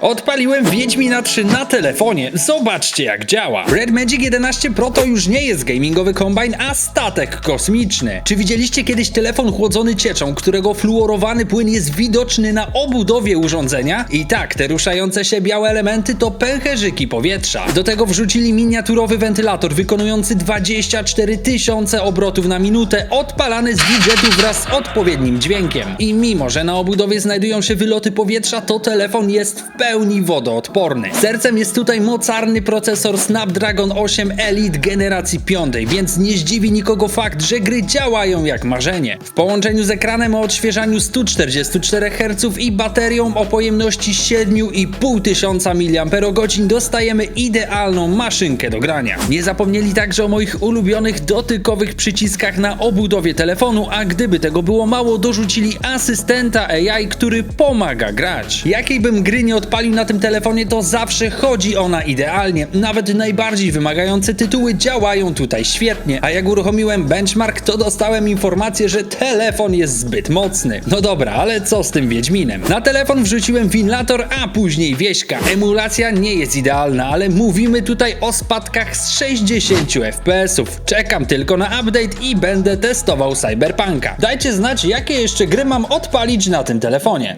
Odpaliłem Wiedźmina 3 na telefonie. Zobaczcie jak działa. Red Magic 11 Pro to już nie jest gamingowy kombajn, a statek kosmiczny. Czy widzieliście kiedyś telefon chłodzony cieczą, którego fluorowany płyn jest widoczny na obudowie urządzenia? I tak, te ruszające się białe elementy to pęcherzyki powietrza. Do tego wrzucili miniaturowy wentylator wykonujący 24 tysiące obrotów na minutę, odpalany z widgetu wraz z odpowiednim dźwiękiem. I mimo, że na obudowie znajdują się wyloty powietrza, to telefon jest w pełni wodoodporny. Sercem jest tutaj mocarny procesor Snapdragon 8 Elite generacji 5, więc nie zdziwi nikogo fakt, że gry działają jak marzenie. W połączeniu z ekranem o odświeżaniu 144 Hz i baterią o pojemności 7,5 tysiąca mAh dostajemy idealną maszynkę do grania. Nie zapomnieli także o moich ulubionych dotykowych przyciskach na obudowie telefonu, a gdyby tego było mało, dorzucili asystenta AI, który pomaga grać. Jakiej bym gry nie odpalił na tym telefonie, to zawsze chodzi ona idealnie. Nawet najbardziej wymagające tytuły działają tutaj świetnie, a jak uruchomiłem benchmark, to dostałem informację, że telefon jest zbyt mocny. No dobra, ale co z tym Wiedźminem? Na telefon wrzuciłem Winlator, a później Wieśka. Emulacja nie jest idealna, ale mówimy tutaj o spadkach z 60 FPS-ów. Czekam tylko na update i będę testował Cyberpunka. Dajcie znać, jakie jeszcze gry mam odpalić na tym telefonie.